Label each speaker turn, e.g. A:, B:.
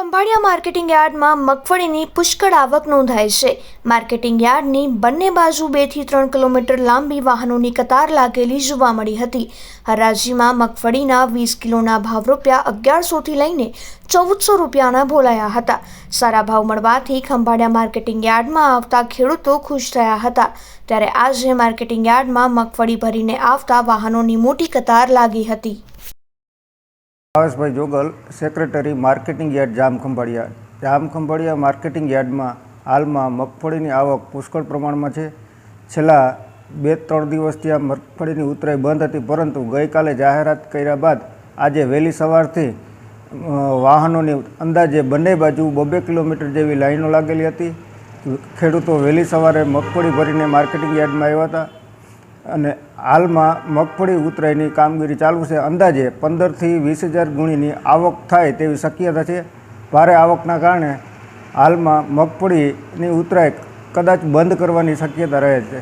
A: Khambhalia marketing યાર્ડમાં મગફળીની પુષ્કળ આવક નોંધાય છે. માર્કેટિંગ યાર્ડની બંને બાજુ બેથી ત્રણ કિલોમીટર લાંબી વાહનોની કતાર લાગેલી જોવા મળી હતી. હરાજીમાં મગફળીના વીસ કિલોના ભાવ રૂપિયા અગિયારસોથી લઈને ચૌદસો રૂપિયાના બોલાયા હતા. સારા ભાવ મળવાથી ખંભાળિયા માર્કેટિંગ યાર્ડમાં આવતા ખેડૂતો ખુશ થયા હતા. ત્યારે આજે માર્કેટિંગ યાર્ડમાં મગફળી ભરીને આવતા વાહનોની મોટી કતાર લાગી હતી.
B: Bhaveshbhai Jogal secretary marketing yard Jamkhambhaliya Jamkhambhaliya marketing યાર્ડમાં હાલમાં મગફળીની આવક પુષ્કળ પ્રમાણમાં છે. છેલ્લા બે ત્રણ દિવસથી આ મગફળીની ઉતરાઈ બંધ હતી, પરંતુ ગઈકાલે જાહેરાત કર્યા બાદ આજે વહેલી સવારથી વાહનોની અંદાજે બંને બાજુ બબે કિલોમીટર જેવી લાઈનો લાગેલી હતી. ખેડૂતો વહેલી સવારે મગફળી ભરીને માર્કેટિંગ યાર્ડમાં આવ્યા હતા. અને હાલમાં મગફળી ઉતરાઈની કામગીરી ચાલુ છે. અંદાજે પંદરથી વીસ હજાર ગુણીની આવક થાય તેવી શક્યતા છે. ભારે આવકના કારણે હાલમાં મગફળીની ઉતરાઈ કદાચ બંધ કરવાની શક્યતા રહે છે.